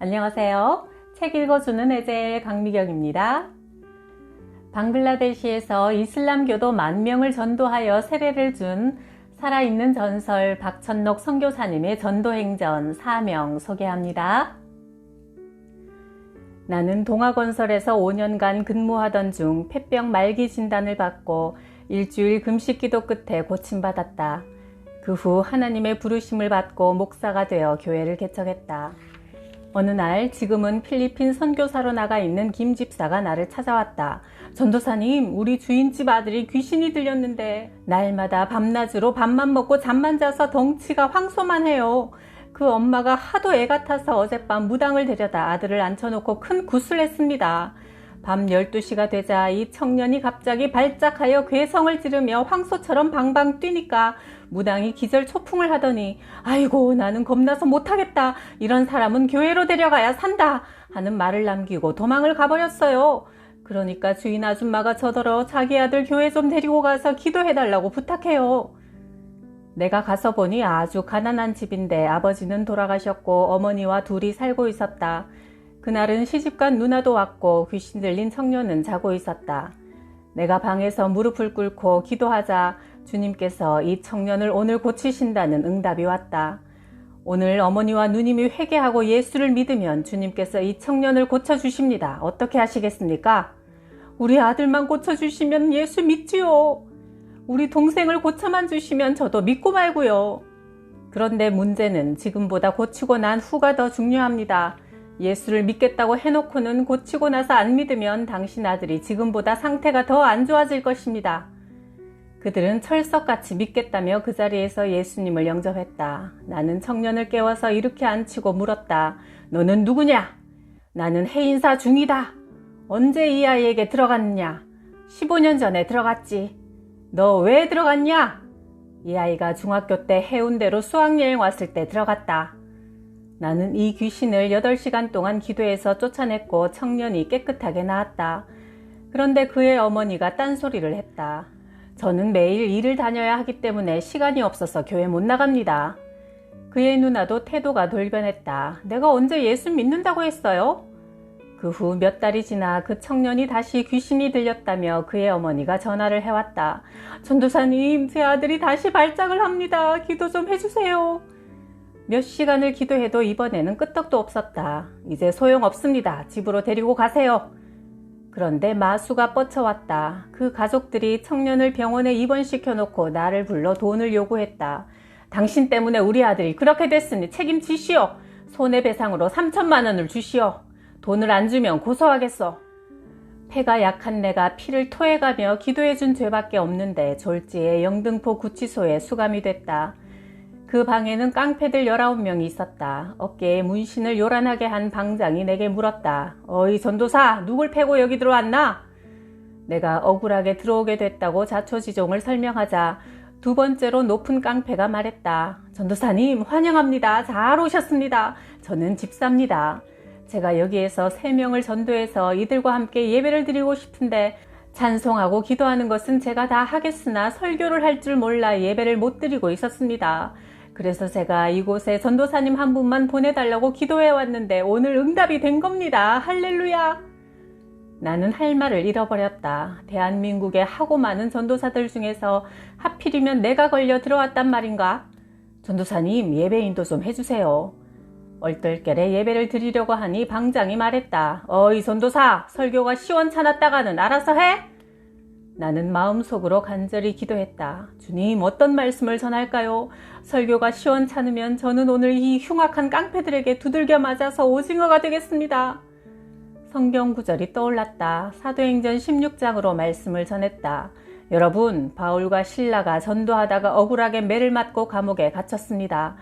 안녕하세요. 책 읽어주는 애제 강미경입니다. 방글라데시에서 이슬람교도 만 명을 전도하여 세례를 준 살아있는 전설 박천록 선교사님의 전도행전 사명 소개합니다. 나는 동아건설에서 5년간 근무하던 중 폐병 말기 진단을 받고 일주일 금식 기도 끝에 고침받았다. 그 후 하나님의 부르심을 받고 목사가 되어 교회를 개척했다. 어느 날 지금은 필리핀 선교사로 나가 있는 김 집사가 나를 찾아왔다. 전도사님, 우리 주인집 아들이 귀신이 들렸는데 날마다 밤낮으로 밥만 먹고 잠만 자서 덩치가 황소만 해요. 그 엄마가 하도 애 같아서 어젯밤 무당을 데려다 아들을 앉혀놓고 큰 굿을 했습니다. 밤 12시가 되자 이 청년이 갑자기 발작하여 괴성을 지르며 황소처럼 방방 뛰니까 무당이 기절 초풍을 하더니 아이고 나는 겁나서 못하겠다. 이런 사람은 교회로 데려가야 산다. 하는 말을 남기고 도망을 가버렸어요. 그러니까 주인 아줌마가 저더러 자기 아들 교회 좀 데리고 가서 기도해달라고 부탁해요. 내가 가서 보니 아주 가난한 집인데 아버지는 돌아가셨고 어머니와 둘이 살고 있었다. 그날은 시집간 누나도 왔고 귀신 들린 청년은 자고 있었다. 내가 방에서 무릎을 꿇고 기도하자 주님께서 이 청년을 오늘 고치신다는 응답이 왔다. 오늘 어머니와 누님이 회개하고 예수를 믿으면 주님께서 이 청년을 고쳐주십니다. 어떻게 하시겠습니까? 우리 아들만 고쳐주시면 예수 믿지요. 우리 동생을 고쳐만 주시면 저도 믿고 말고요. 그런데 문제는 지금보다 고치고 난 후가 더 중요합니다. 예수를 믿겠다고 해놓고는 고치고 나서 안 믿으면 당신 아들이 지금보다 상태가 더 안 좋아질 것입니다. 그들은 철석같이 믿겠다며 그 자리에서 예수님을 영접했다. 나는 청년을 깨워서 이렇게 앉히고 물었다. 너는 누구냐? 나는 해인사 중이다. 언제 이 아이에게 들어갔느냐? 15년 전에 들어갔지. 너 왜 들어갔냐? 이 아이가 중학교 때 해운대로 수학여행 왔을 때 들어갔다. 나는 이 귀신을 8시간 동안 기도해서 쫓아냈고 청년이 깨끗하게 나았다. 그런데 그의 어머니가 딴소리를 했다. 저는 매일 일을 다녀야 하기 때문에 시간이 없어서 교회 못 나갑니다. 그의 누나도 태도가 돌변했다. 내가 언제 예수 믿는다고 했어요? 그 후 몇 달이 지나 그 청년이 다시 귀신이 들렸다며 그의 어머니가 전화를 해왔다. 전도사님, 제 아들이 다시 발작을 합니다. 기도 좀 해주세요. 몇 시간을 기도해도 이번에는 끄떡도 없었다. 이제 소용없습니다. 집으로 데리고 가세요. 그런데 마수가 뻗쳐왔다. 그 가족들이 청년을 병원에 입원시켜 놓고 나를 불러 돈을 요구했다. 당신 때문에 우리 아들이 그렇게 됐으니 책임지시오. 손해배상으로 3천만 원을 주시오. 돈을 안 주면 고소하겠어. 폐가 약한 내가 피를 토해가며 기도해준 죄밖에 없는데 졸지에 영등포 구치소에 수감이 됐다. 그 방에는 깡패들 19명이 있었다. 어깨에 문신을 요란하게 한 방장이 내게 물었다. 어이 전도사 누굴 패고 여기 들어왔나? 내가 억울하게 들어오게 됐다고 자초지종을 설명하자 두 번째로 높은 깡패가 말했다. 전도사님 환영합니다. 잘 오셨습니다. 저는 집사입니다. 제가 여기에서 세 명을 전도해서 이들과 함께 예배를 드리고 싶은데 찬송하고 기도하는 것은 제가 다 하겠으나 설교를 할 줄 몰라 예배를 못 드리고 있었습니다. 그래서 제가 이곳에 전도사님 한 분만 보내달라고 기도해 왔는데 오늘 응답이 된 겁니다. 할렐루야! 나는 할 말을 잃어버렸다. 대한민국의 하고 많은 전도사들 중에서 하필이면 내가 걸려 들어왔단 말인가? 전도사님, 예배 인도 좀 해주세요. 얼떨결에 예배를 드리려고 하니 방장이 말했다. 어이 전도사, 설교가 시원찮았다가는 알아서 해? 나는 마음속으로 간절히 기도했다. 주님, 어떤 말씀을 전할까요? 설교가 시원찮으면 저는 오늘 이 흉악한 깡패들에게 두들겨 맞아서 오징어가 되겠습니다. 성경 구절이 떠올랐다. 사도행전 16장으로 말씀을 전했다. 여러분, 바울과 신라가 전도하다가 억울하게 매를 맞고 감옥에 갇혔습니다.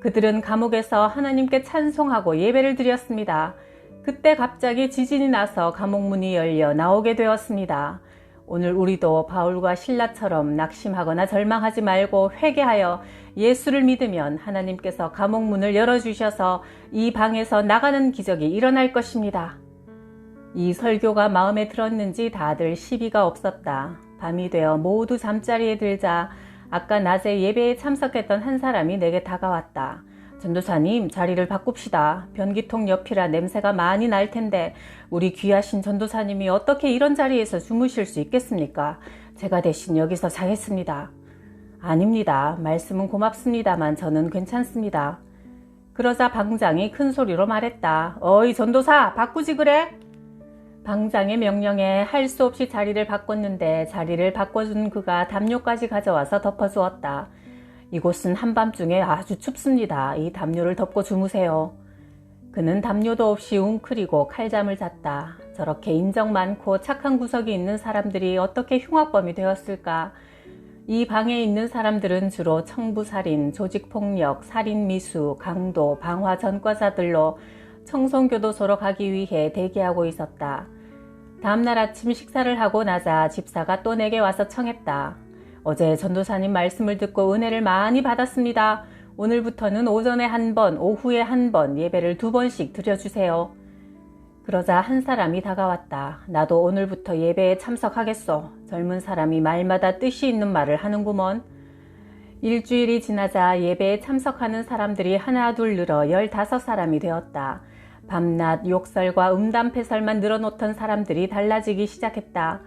그들은 감옥에서 하나님께 찬송하고 예배를 드렸습니다. 그때 갑자기 지진이 나서 감옥 문이 열려 나오게 되었습니다. 오늘 우리도 바울과 신라처럼 낙심하거나 절망하지 말고 회개하여 예수를 믿으면 하나님께서 감옥 문을 열어주셔서 이 방에서 나가는 기적이 일어날 것입니다. 이 설교가 마음에 들었는지 다들 시비가 없었다. 밤이 되어 모두 잠자리에 들자 아까 낮에 예배에 참석했던 한 사람이 내게 다가왔다. 전도사님, 자리를 바꿉시다. 변기통 옆이라 냄새가 많이 날 텐데, 우리 귀하신 전도사님이 어떻게 이런 자리에서 주무실 수 있겠습니까? 제가 대신 여기서 자겠습니다. 아닙니다. 말씀은 고맙습니다만 저는 괜찮습니다. 그러자 방장이 큰 소리로 말했다. 어이, 전도사, 바꾸지 그래? 방장의 명령에 할 수 없이 자리를 바꿨는데 자리를 바꿔준 그가 담요까지 가져와서 덮어주었다. 이곳은 한밤중에 아주 춥습니다. 이 담요를 덮고 주무세요. 그는 담요도 없이 웅크리고 칼잠을 잤다. 저렇게 인정 많고 착한 구석이 있는 사람들이 어떻게 흉악범이 되었을까? 이 방에 있는 사람들은 주로 청부살인, 조직폭력, 살인미수, 강도, 방화 전과자들로 청송교도소로 가기 위해 대기하고 있었다. 다음날 아침 식사를 하고 나자 집사가 또 내게 와서 청했다. 어제 전도사님 말씀을 듣고 은혜를 많이 받았습니다. 오늘부터는 오전에 한 번, 오후에 한 번 예배를 두 번씩 드려주세요. 그러자 한 사람이 다가왔다. 나도 오늘부터 예배에 참석하겠어. 젊은 사람이 말마다 뜻이 있는 말을 하는구먼. 일주일이 지나자 예배에 참석하는 사람들이 하나 둘 늘어 15사람이 되었다. 밤낮 욕설과 음담패설만 늘어놓던 사람들이 달라지기 시작했다.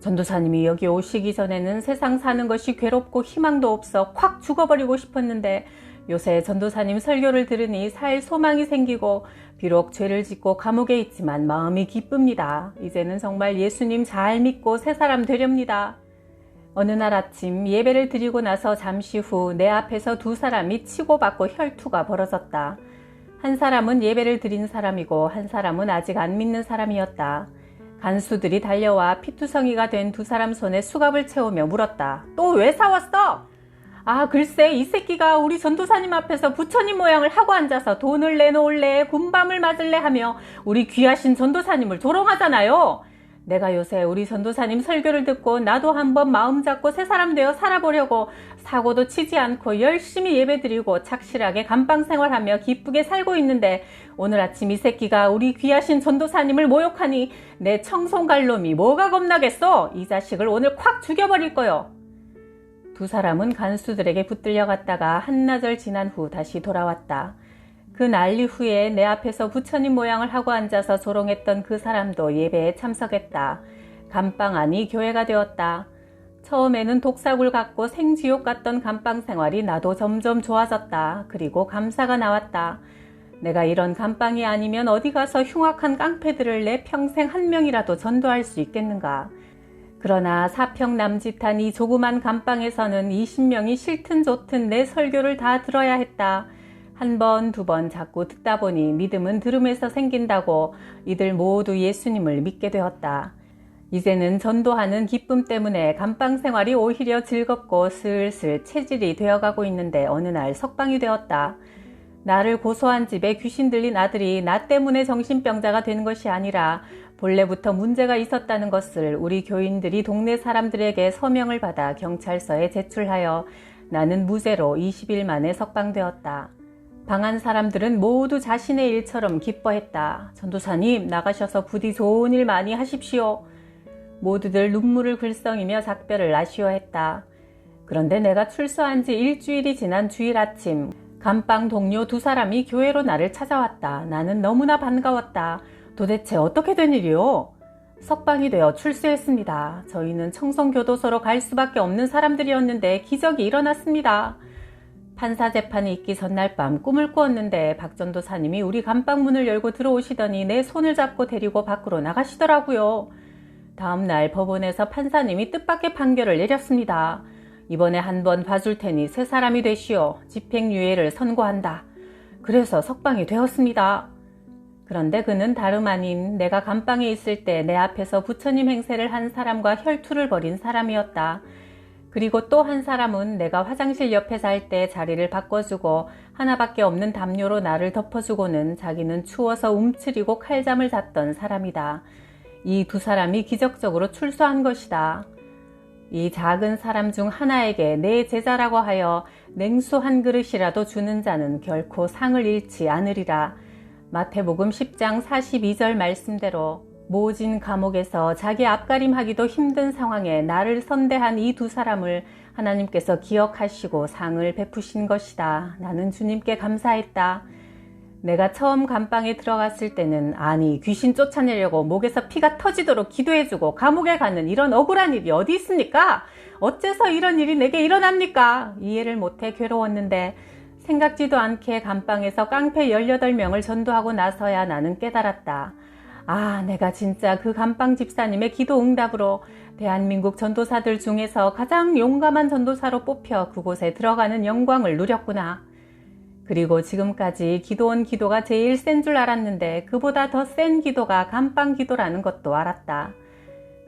전도사님이 여기 오시기 전에는 세상 사는 것이 괴롭고 희망도 없어 콱 죽어버리고 싶었는데 요새 전도사님 설교를 들으니 살 소망이 생기고 비록 죄를 짓고 감옥에 있지만 마음이 기쁩니다. 이제는 정말 예수님 잘 믿고 새 사람 되렵니다. 어느 날 아침 예배를 드리고 나서 잠시 후 내 앞에서 두 사람이 치고받고 혈투가 벌어졌다. 한 사람은 예배를 드린 사람이고 한 사람은 아직 안 믿는 사람이었다. 간수들이 달려와 피투성이가 된 두 사람 손에 수갑을 채우며 물었다. 또왜 사왔어? 아, 글쎄, 이 새끼가 우리 전도사님 앞에서 부처님 모양을 하고 앉아서 돈을 내놓을래, 군밤을 맞을래 하며 우리 귀하신 전도사님을 조롱하잖아요. 내가 요새 우리 전도사님 설교를 듣고 나도 한번 마음 잡고 새 사람 되어 살아보려고 사고도 치지 않고 열심히 예배드리고 착실하게 감방 생활하며 기쁘게 살고 있는데 오늘 아침 이 새끼가 우리 귀하신 전도사님을 모욕하니 내 청송갈 놈이 뭐가 겁나겠어? 이 자식을 오늘 콱 죽여버릴 거요. 두 사람은 간수들에게 붙들려 갔다가 한나절 지난 후 다시 돌아왔다. 그 난리 후에 내 앞에서 부처님 모양을 하고 앉아서 조롱했던 그 사람도 예배에 참석했다. 감방 안이 교회가 되었다. 처음에는 독사굴 같고 생지옥 같던 감방 생활이 나도 점점 좋아졌다. 그리고 감사가 나왔다. 내가 이런 감방이 아니면 어디 가서 흉악한 깡패들을 내 평생 한 명이라도 전도할 수 있겠는가. 그러나 사평 남짓한 이 조그만 감방에서는 20명이 싫든 좋든 내 설교를 다 들어야 했다. 한 번, 두 번 자꾸 듣다 보니 믿음은 들음에서 생긴다고 이들 모두 예수님을 믿게 되었다. 이제는 전도하는 기쁨 때문에 감방 생활이 오히려 즐겁고 슬슬 체질이 되어가고 있는데 어느 날 석방이 되었다. 나를 고소한 집에 귀신 들린 아들이 나 때문에 정신병자가 된 것이 아니라 본래부터 문제가 있었다는 것을 우리 교인들이 동네 사람들에게 서명을 받아 경찰서에 제출하여 나는 무죄로 20일 만에 석방되었다. 방한 사람들은 모두 자신의 일처럼 기뻐했다. 전도사님, 나가셔서 부디 좋은 일 많이 하십시오. 모두들 눈물을 글썽이며 작별을 아쉬워했다. 그런데 내가 출소한 지 일주일이 지난 주일 아침, 감방 동료 두 사람이 교회로 나를 찾아왔다. 나는 너무나 반가웠다. 도대체 어떻게 된 일이요? 석방이 되어 출소했습니다. 저희는 청송교도소로 갈 수밖에 없는 사람들이었는데 기적이 일어났습니다. 판사 재판이 있기 전날 밤 꿈을 꾸었는데 박 전도사님이 우리 감방 문을 열고 들어오시더니 내 손을 잡고 데리고 밖으로 나가시더라고요. 다음 날 법원에서 판사님이 뜻밖의 판결을 내렸습니다. 이번에 한 번 봐줄 테니 새 사람이 되시오. 집행유예를 선고한다. 그래서 석방이 되었습니다. 그런데 그는 다름 아닌 내가 감방에 있을 때 내 앞에서 부처님 행세를 한 사람과 혈투를 벌인 사람이었다. 그리고 또 한 사람은 내가 화장실 옆에 살 때 자리를 바꿔주고 하나밖에 없는 담요로 나를 덮어주고는 자기는 추워서 움츠리고 칼잠을 잤던 사람이다. 이 두 사람이 기적적으로 출소한 것이다. 이 작은 사람 중 하나에게 내 제자라고 하여 냉수 한 그릇이라도 주는 자는 결코 상을 잃지 않으리라. 마태복음 10장 42절 말씀대로 모진 감옥에서 자기 앞가림하기도 힘든 상황에 나를 선대한 이 두 사람을 하나님께서 기억하시고 상을 베푸신 것이다. 나는 주님께 감사했다. 내가 처음 감방에 들어갔을 때는 아니 귀신 쫓아내려고 목에서 피가 터지도록 기도해주고 감옥에 가는 이런 억울한 일이 어디 있습니까? 어째서 이런 일이 내게 일어납니까? 이해를 못해 괴로웠는데 생각지도 않게 감방에서 깡패 18명을 전도하고 나서야 나는 깨달았다. 아, 내가 진짜 그 감방 집사님의 기도 응답으로 대한민국 전도사들 중에서 가장 용감한 전도사로 뽑혀 그곳에 들어가는 영광을 누렸구나. 그리고 지금까지 기도원 기도가 제일 센 줄 알았는데 그보다 더 센 기도가 감방 기도라는 것도 알았다.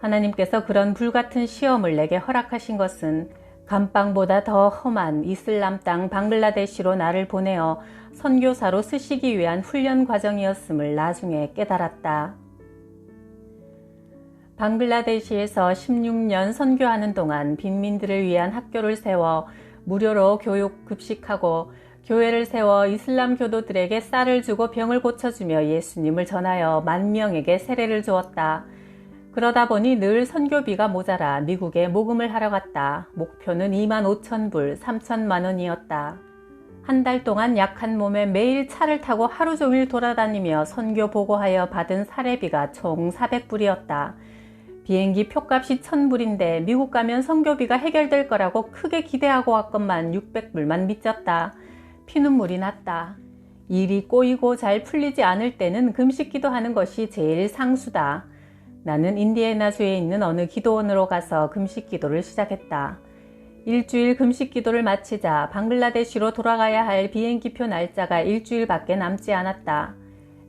하나님께서 그런 불같은 시험을 내게 허락하신 것은 감방보다 더 험한 이슬람 땅 방글라데시로 나를 보내어 선교사로 쓰시기 위한 훈련 과정이었음을 나중에 깨달았다. 방글라데시에서 16년 선교하는 동안 빈민들을 위한 학교를 세워 무료로 교육 급식하고 교회를 세워 이슬람 교도들에게 쌀을 주고 병을 고쳐주며 예수님을 전하여 만 명에게 세례를 주었다. 그러다 보니 늘 선교비가 모자라 미국에 모금을 하러 갔다. 목표는 2만 5천 불, 3천만 원이었다. 한 달 동안 약한 몸에 매일 차를 타고 하루 종일 돌아다니며 선교 보고하여 받은 사례비가 총 400불이었다. 비행기 표값이 1000불인데 미국 가면 선교비가 해결될 거라고 크게 기대하고 왔건만 600불만 미쳤다. 피눈물이 났다. 일이 꼬이고 잘 풀리지 않을 때는 금식 기도 하는 것이 제일 상수다. 나는 인디애나주에 있는 어느 기도원으로 가서 금식 기도를 시작했다. 일주일 금식 기도를 마치자 방글라데시로 돌아가야 할 비행기표 날짜가 일주일밖에 남지 않았다.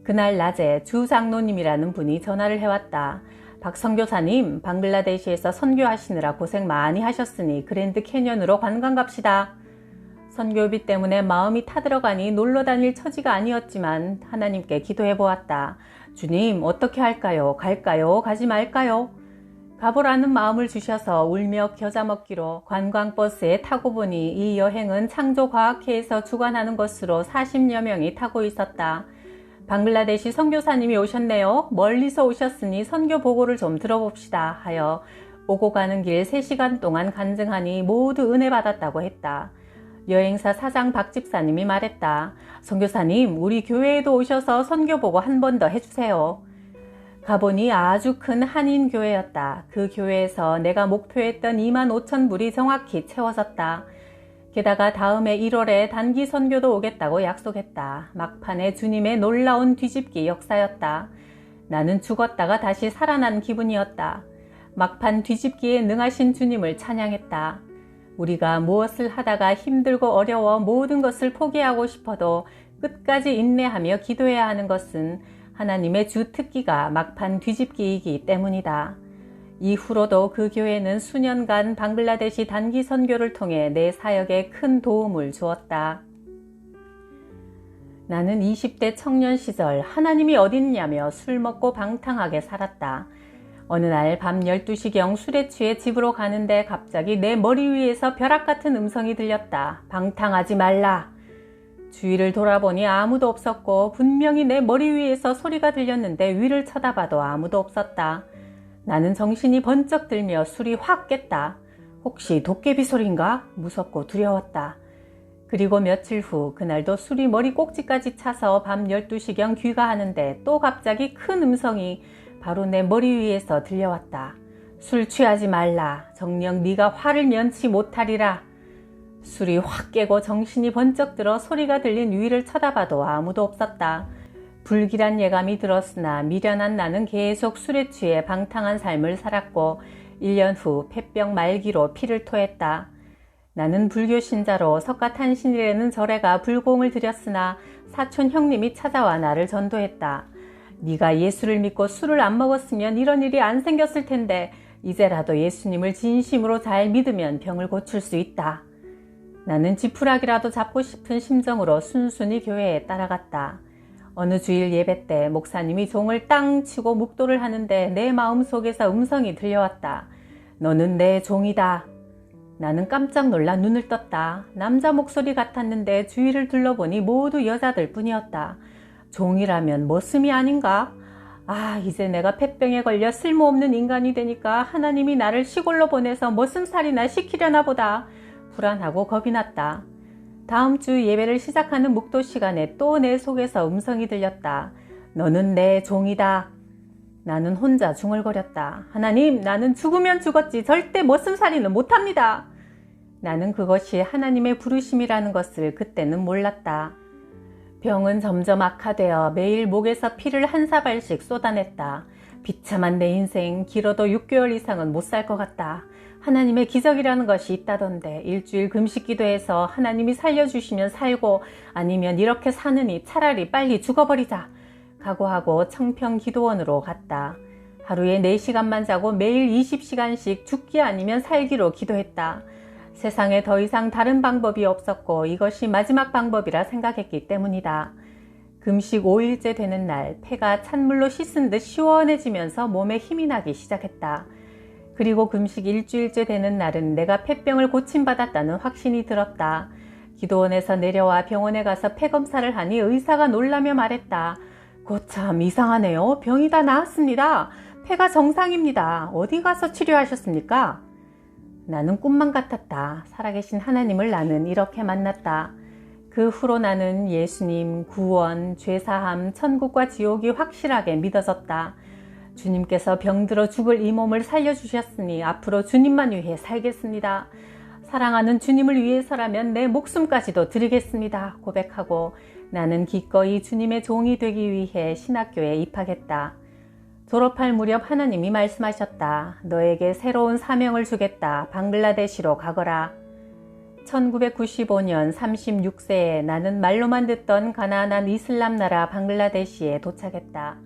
그날 낮에 주 장로님이라는 분이 전화를 해왔다. 박 선교사님, 방글라데시에서 선교하시느라 고생 많이 하셨으니 그랜드 캐년으로 관광 갑시다. 선교비 때문에 마음이 타들어가니 놀러 다닐 처지가 아니었지만 하나님께 기도해 보았다. 주님, 어떻게 할까요? 갈까요? 가지 말까요? 가보라는 마음을 주셔서 울며 겨자 먹기로 관광버스에 타고 보니 이 여행은 창조과학회에서 주관하는 것으로 40여 명이 타고 있었다. 방글라데시 선교사님이 오셨네요. 멀리서 오셨으니 선교 보고를 좀 들어봅시다 하여 오고 가는 길 3시간 동안 간증하니 모두 은혜 받았다고 했다. 여행사 사장 박 집사님이 말했다. 선교사님, 우리 교회에도 오셔서 선교 보고 한 번 더 해주세요. 가보니 아주 큰 한인 교회였다. 그 교회에서 내가 목표했던 2만 5천 불이 정확히 채워졌다. 게다가 다음해 1월에 단기 선교도 오겠다고 약속했다. 막판에 주님의 놀라운 뒤집기 역사였다. 나는 죽었다가 다시 살아난 기분이었다. 막판 뒤집기에 능하신 주님을 찬양했다. 우리가 무엇을 하다가 힘들고 어려워 모든 것을 포기하고 싶어도 끝까지 인내하며 기도해야 하는 것은 하나님의 주 특기가 막판 뒤집기이기 때문이다. 이후로도 그 교회는 수년간 방글라데시 단기 선교를 통해 내 사역에 큰 도움을 주었다. 나는 20대 청년 시절 하나님이 어딨냐며 술 먹고 방탕하게 살았다. 어느 날 밤 12시경 술에 취해 집으로 가는데 갑자기 내 머리 위에서 벼락 같은 음성이 들렸다. 방탕하지 말라. 주위를 돌아보니 아무도 없었고 분명히 내 머리 위에서 소리가 들렸는데 위를 쳐다봐도 아무도 없었다. 나는 정신이 번쩍 들며 술이 확 깼다. 혹시 도깨비 소리인가? 무섭고 두려웠다. 그리고 며칠 후 그날도 술이 머리 꼭지까지 차서 밤 12시경 귀가하는데 또 갑자기 큰 음성이 바로 내 머리 위에서 들려왔다. 술 취하지 말라. 정녕 네가 화를 면치 못하리라. 술이 확 깨고 정신이 번쩍 들어 소리가 들린 위를 쳐다봐도 아무도 없었다. 불길한 예감이 들었으나 미련한 나는 계속 술에 취해 방탕한 삶을 살았고 1년 후 폐병 말기로 피를 토했다. 나는 불교 신자로 석가탄신이라는 절에가 불공을 들였으나 사촌 형님이 찾아와 나를 전도했다. 네가 예수를 믿고 술을 안 먹었으면 이런 일이 안 생겼을 텐데 이제라도 예수님을 진심으로 잘 믿으면 병을 고칠 수 있다. 나는 지푸라기라도 잡고 싶은 심정으로 순순히 교회에 따라갔다. 어느 주일 예배 때 목사님이 종을 땅 치고 묵도를 하는데 내 마음속에서 음성이 들려왔다. 너는 내 종이다. 나는 깜짝 놀라 눈을 떴다. 남자 목소리 같았는데 주위를 둘러보니 모두 여자들 뿐이었다. 종이라면 머슴이 아닌가? 아, 이제 내가 폐병에 걸려 쓸모없는 인간이 되니까 하나님이 나를 시골로 보내서 무슨 살이나 시키려나 보다. 불안하고 겁이 났다. 다음 주 예배를 시작하는 묵도 시간에 또 내 속에서 음성이 들렸다. 너는 내 종이다. 나는 혼자 중얼거렸다. 하나님, 나는 죽으면 죽었지 절대 머슴살이는 못합니다. 나는 그것이 하나님의 부르심이라는 것을 그때는 몰랐다. 병은 점점 악화되어 매일 목에서 피를 한 사발씩 쏟아냈다. 비참한 내 인생 길어도 6개월 이상은 못 살 것 같다. 하나님의 기적이라는 것이 있다던데 일주일 금식 기도해서 하나님이 살려주시면 살고 아니면 이렇게 사느니 차라리 빨리 죽어버리자. 각오하고 청평 기도원으로 갔다. 하루에 4시간만 자고 매일 20시간씩 죽기 아니면 살기로 기도했다. 세상에 더 이상 다른 방법이 없었고 이것이 마지막 방법이라 생각했기 때문이다. 금식 5일째 되는 날 폐가 찬물로 씻은 듯 시원해지면서 몸에 힘이 나기 시작했다. 그리고 금식 일주일째 되는 날은 내가 폐병을 고침받았다는 확신이 들었다. 기도원에서 내려와 병원에 가서 폐 검사를 하니 의사가 놀라며 말했다. 고참 이상하네요. 병이 다 나았습니다. 폐가 정상입니다. 어디 가서 치료하셨습니까? 나는 꿈만 같았다. 살아계신 하나님을 나는 이렇게 만났다. 그 후로 나는 예수님, 구원, 죄사함, 천국과 지옥이 확실하게 믿어졌다. 주님께서 병들어 죽을 이 몸을 살려주셨으니 앞으로 주님만 위해 살겠습니다. 사랑하는 주님을 위해서라면 내 목숨까지도 드리겠습니다. 고백하고 나는 기꺼이 주님의 종이 되기 위해 신학교에 입학했다. 졸업할 무렵 하나님이 말씀하셨다. 너에게 새로운 사명을 주겠다. 방글라데시로 가거라. 1995년 36세에 나는 말로만 듣던 가나안한 이슬람 나라 방글라데시에 도착했다.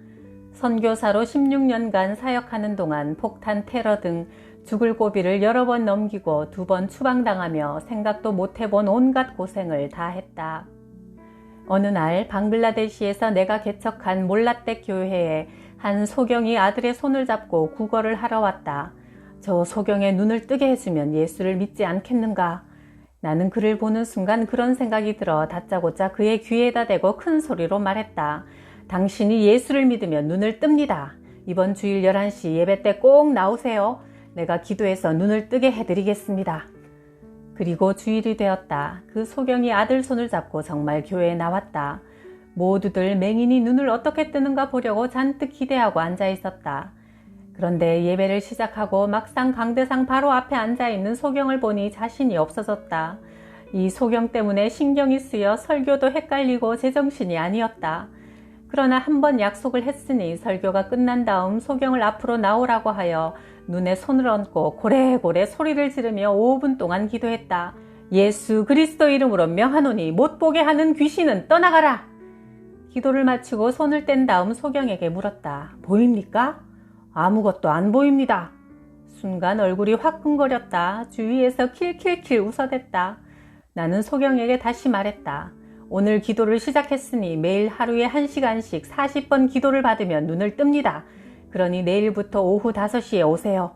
선교사로 16년간 사역하는 동안 폭탄 테러 등 죽을 고비를 여러 번 넘기고 두 번 추방당하며 생각도 못 해본 온갖 고생을 다 했다. 어느 날 방글라데시에서 내가 개척한 몰라떼 교회에 한 소경이 아들의 손을 잡고 구걸을 하러 왔다. 저 소경의 눈을 뜨게 해주면 예수를 믿지 않겠는가? 나는 그를 보는 순간 그런 생각이 들어 다짜고짜 그의 귀에다 대고 큰 소리로 말했다. 당신이 예수를 믿으면 눈을 뜹니다. 이번 주일 11시 예배 때 꼭 나오세요. 내가 기도해서 눈을 뜨게 해드리겠습니다. 그리고 주일이 되었다. 그 소경이 아들 손을 잡고 정말 교회에 나왔다. 모두들 맹인이 눈을 어떻게 뜨는가 보려고 잔뜩 기대하고 앉아 있었다. 그런데 예배를 시작하고 막상 강대상 바로 앞에 앉아 있는 소경을 보니 자신이 없어졌다. 이 소경 때문에 신경이 쓰여 설교도 헷갈리고 제정신이 아니었다. 그러나 한 번 약속을 했으니 설교가 끝난 다음 소경을 앞으로 나오라고 하여 눈에 손을 얹고 고래고래 소리를 지르며 5분 동안 기도했다. 예수 그리스도 이름으로 명하노니 못 보게 하는 귀신은 떠나가라. 기도를 마치고 손을 뗀 다음 소경에게 물었다. 보입니까? 아무것도 안 보입니다. 순간 얼굴이 화끈거렸다. 주위에서 킬킬킬 웃어댔다. 나는 소경에게 다시 말했다. 오늘 기도를 시작했으니 매일 하루에 1시간씩 40번 기도를 받으면 눈을 뜹니다. 그러니 내일부터 오후 5시에 오세요.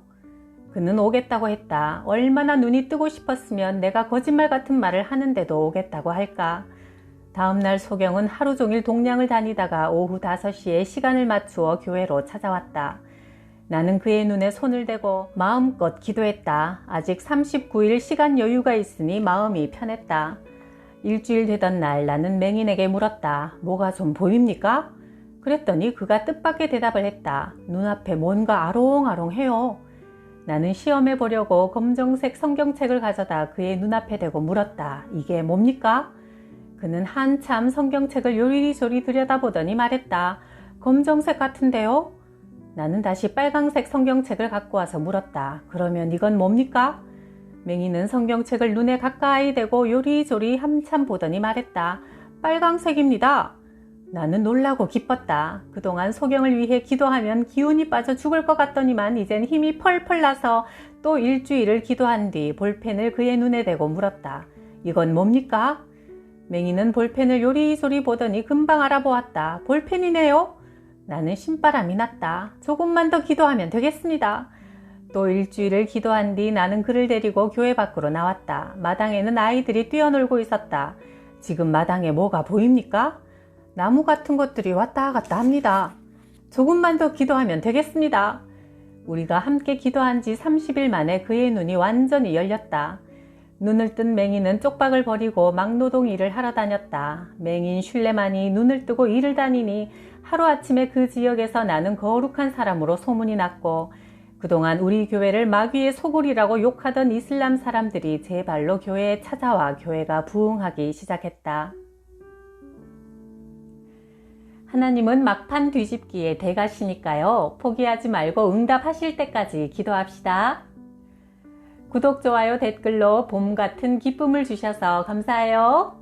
그는 오겠다고 했다. 얼마나 눈이 뜨고 싶었으면 내가 거짓말 같은 말을 하는데도 오겠다고 할까. 다음날 소경은 하루 종일 동량을 다니다가 오후 5시에 시간을 맞추어 교회로 찾아왔다. 나는 그의 눈에 손을 대고 마음껏 기도했다. 아직 39일 시간 여유가 있으니 마음이 편했다. 일주일 되던 날 나는 맹인에게 물었다. 뭐가 좀 보입니까? 그랬더니 그가 뜻밖의 대답을 했다. 눈앞에 뭔가 아롱아롱해요. 나는 시험해 보려고 검정색 성경책을 가져다 그의 눈앞에 대고 물었다. 이게 뭡니까? 그는 한참 성경책을 요리조리 들여다보더니 말했다. 검정색 같은데요? 나는 다시 빨강색 성경책을 갖고 와서 물었다. 그러면 이건 뭡니까? 맹이는 성경책을 눈에 가까이 대고 요리조리 한참 보더니 말했다. 빨강색입니다. 나는 놀라고 기뻤다. 그동안 소경을 위해 기도하면 기운이 빠져 죽을 것 같더니만 이젠 힘이 펄펄 나서 또 일주일을 기도한 뒤 볼펜을 그의 눈에 대고 물었다. 이건 뭡니까? 맹이는 볼펜을 요리조리 보더니 금방 알아보았다. 볼펜이네요? 나는 신바람이 났다. 조금만 더 기도하면 되겠습니다. 또 일주일을 기도한 뒤 나는 그를 데리고 교회 밖으로 나왔다. 마당에는 아이들이 뛰어놀고 있었다. 지금 마당에 뭐가 보입니까? 나무 같은 것들이 왔다 갔다 합니다. 조금만 더 기도하면 되겠습니다. 우리가 함께 기도한 지 30일 만에 그의 눈이 완전히 열렸다. 눈을 뜬 맹인은 쪽박을 버리고 막노동 일을 하러 다녔다. 맹인 슐레만이 눈을 뜨고 일을 다니니 하루아침에 그 지역에서 나는 거룩한 사람으로 소문이 났고 그동안 우리 교회를 마귀의 소굴이라고 욕하던 이슬람 사람들이 제 발로 교회에 찾아와 교회가 부흥하기 시작했다. 하나님은 막판 뒤집기에 대가시니까요. 포기하지 말고 응답하실 때까지 기도합시다. 구독, 좋아요, 댓글로 봄 같은 기쁨을 주셔서 감사해요.